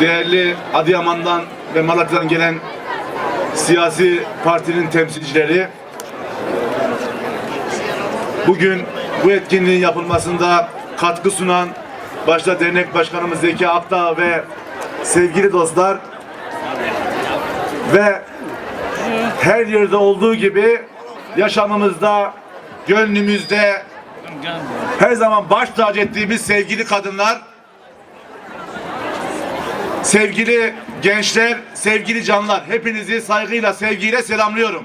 değerli Adıyaman'dan ve Malatya'dan gelen siyasi partinin temsilcileri bugün bu etkinliğin yapılmasında katkı sunan başta dernek başkanımız Zeki Akdağ ve sevgili dostlar ve her yerde olduğu gibi yaşamımızda, gönlümüzde her zaman baş tacı ettiğimiz sevgili kadınlar, sevgili gençler, sevgili canlar, hepinizi saygıyla, sevgiyle selamlıyorum.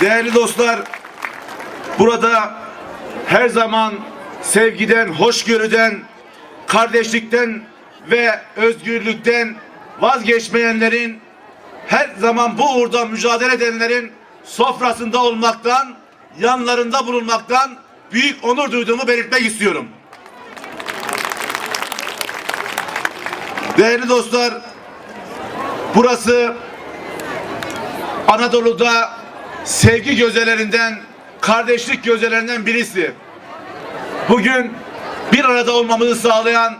Değerli dostlar, burada her zaman sevgiden, hoşgörüden, kardeşlikten ve özgürlükten vazgeçmeyenlerin her zaman bu uğurda mücadele edenlerin sofrasında olmaktan, yanlarında bulunmaktan büyük onur duyduğumu belirtmek istiyorum. Değerli dostlar, burası Anadolu'da sevgi gözelerinden, kardeşlik gözelerinden birisi. Bugün bir arada olmamızı sağlayan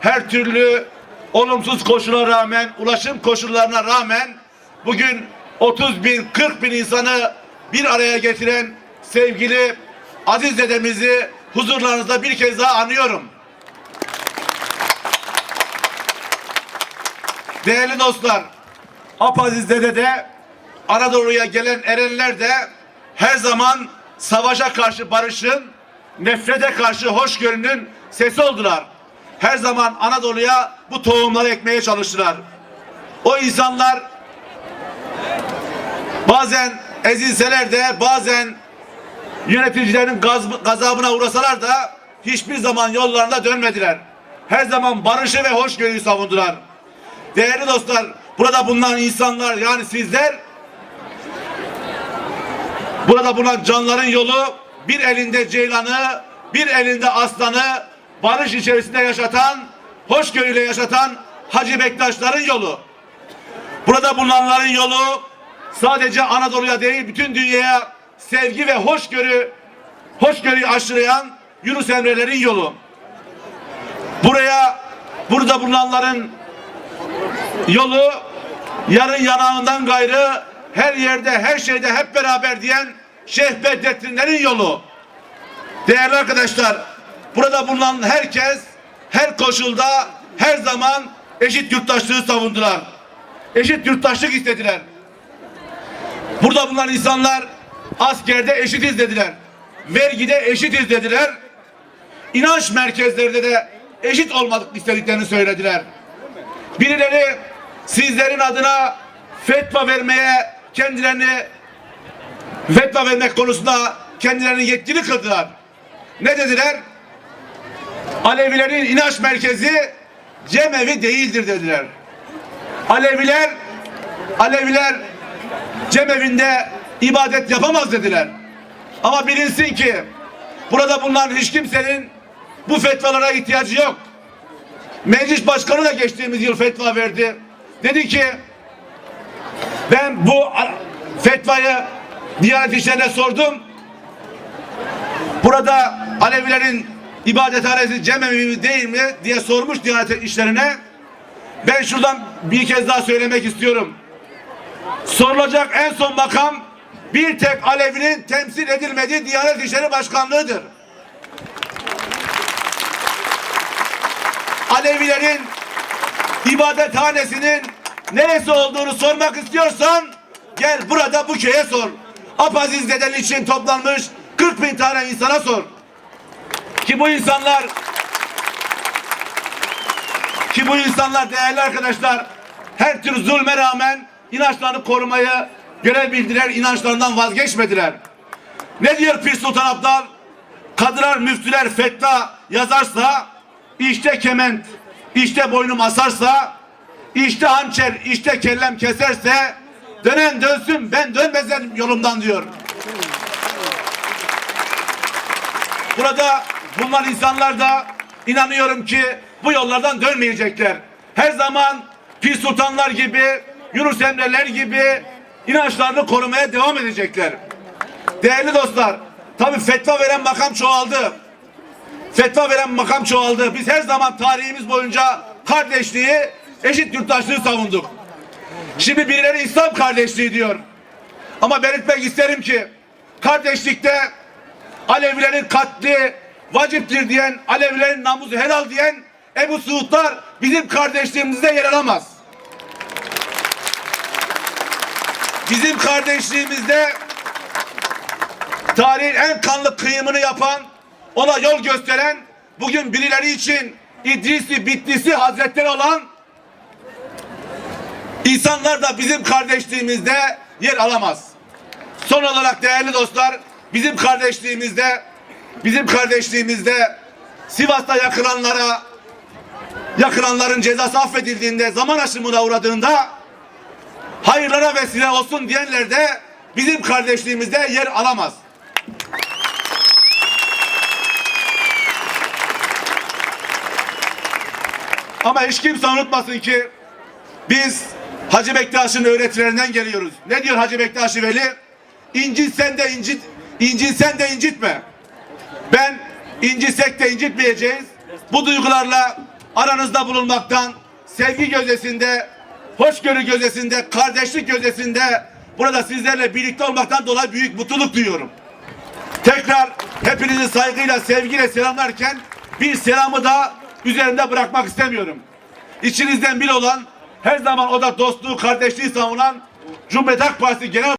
her türlü olumsuz koşula rağmen, ulaşım koşullarına rağmen bugün 30 bin, 40 bin insanı bir araya getiren sevgili aziz dedemizi huzurlarınızda bir kez daha anıyorum. Değerli dostlar, Apaziz Dede de Anadolu'ya gelen erenler de her zaman savaşa karşı barışın, nefrete karşı hoşgörünün sesi oldular. Her zaman Anadolu'ya bu tohumları ekmeye çalıştılar. O insanlar bazen ezilseler de bazen yöneticilerin gaz, gazabına uğrasalar da hiçbir zaman yollarında dönmediler. Her zaman barışı ve hoşgörüyü savundular. Değerli dostlar, burada bulunan insanlar yani sizler burada bulunan canların yolu bir elinde ceylanı, bir elinde aslanı barış içerisinde yaşatan, hoşgörüyle yaşatan Hacı Bektaşların yolu. Burada bulunanların yolu sadece Anadolu'ya değil bütün dünyaya sevgi ve hoşgörü hoşgörüyü aşılayan Yunus Emre'lerin yolu. Buraya burada bulunanların yolu yarın yanağından gayrı her yerde her şeyde hep beraber diyen Şeyh Bedrettinlerin yolu. Değerli arkadaşlar burada bulunan herkes her koşulda her zaman eşit yurttaşlığı savundular. Eşit yurttaşlık istediler. Burada bulunan insanlar askerde eşitiz dediler. Vergide eşitiz dediler. İnanç merkezlerinde de eşit olmadık istediklerini söylediler. Birileri sizlerin adına fetva vermeye kendilerini fetva vermek konusunda kendilerini yetkili kıldılar. Ne dediler? Alevilerin inanç merkezi cemevi değildir dediler. Aleviler Aleviler cemevinde ibadet yapamaz dediler. Ama bilinsin ki burada bulunan hiç kimsenin bu fetvalara ihtiyacı yok. Meclis başkanı da geçtiğimiz yıl fetva verdi. Dedi ki ben bu fetvayı Diyanet İşleri'ne sordum. Burada Alevilerin ibadethanesi cemevi mi değil mi diye sormuş Diyanet İşleri'ne. Ben şuradan bir kez daha söylemek istiyorum. Sorulacak en son makam bir tek Alevinin temsil edilmediği Diyanet İşleri Başkanlığı'dır. Alevilerin ibadethanesinin neresi olduğunu sormak istiyorsan gel burada bu köye sor. Apaziz deden için toplanmış 40 bin tane insana sor. Ki bu insanlar ki bu insanlar değerli arkadaşlar her tür zulme rağmen inançlarını korumaya görev bildiler, inançlarından vazgeçmediler. Ne diyor Pir Sultan Abdal? Kadılar müftüler fetva yazarsa işte kement, işte boynum asarsa, işte hançer, işte kellem keserse dönen dönsün ben dönmezem yolumdan diyor. Burada bulunan insanlar da inanıyorum ki bu yollardan dönmeyecekler. Her zaman Pir Sultanlar gibi, Yunus Emre'ler gibi inançlarını korumaya devam edecekler. Değerli dostlar, tabi fetva veren makam çoğaldı. Fetva veren makam çoğaldı. Biz her zaman tarihimiz boyunca kardeşliği, eşit yurttaşlığı savunduk. Şimdi birileri İslam kardeşliği diyor. Ama belirtmek isterim ki kardeşlikte Alevilerin katli vaciptir diyen, Alevilerin namusu helal diyen Ebu Suudlar bizim kardeşliğimizde yer alamaz. Bizim kardeşliğimizde tarihin en kanlı kıyımını yapan, ona yol gösteren, bugün birileri için İdrisi, Bitlisi Hazretleri olan insanlar da bizim kardeşliğimizde yer alamaz. Son olarak değerli dostlar, bizim kardeşliğimizde, bizim kardeşliğimizde Sivas'ta yakılanlara, yakılanların cezası affedildiğinde, zaman aşımına uğradığında hayırlara vesile olsun diyenler de bizim kardeşliğimizde yer alamaz. Ama hiç kimse unutmasın ki biz Hacı Bektaş'ın öğretilerinden geliyoruz. Ne diyor Hacı Bektaş Veli? İncitsen de incit, incitsen de incitme. Ben incitsek de incitmeyeceğiz. Bu duygularla aranızda bulunmaktan, sevgi gözdesinde, hoşgörü gözdesinde, kardeşlik gözdesinde burada sizlerle birlikte olmaktan dolayı büyük mutluluk duyuyorum. Tekrar hepinizi saygıyla, sevgiyle selamlarken bir selamı da üzerinde bırakmak istemiyorum. İçinizden biri olan, her zaman o da dostluğu, kardeşliği savunan Cumhuriyet Halk Partisi Genel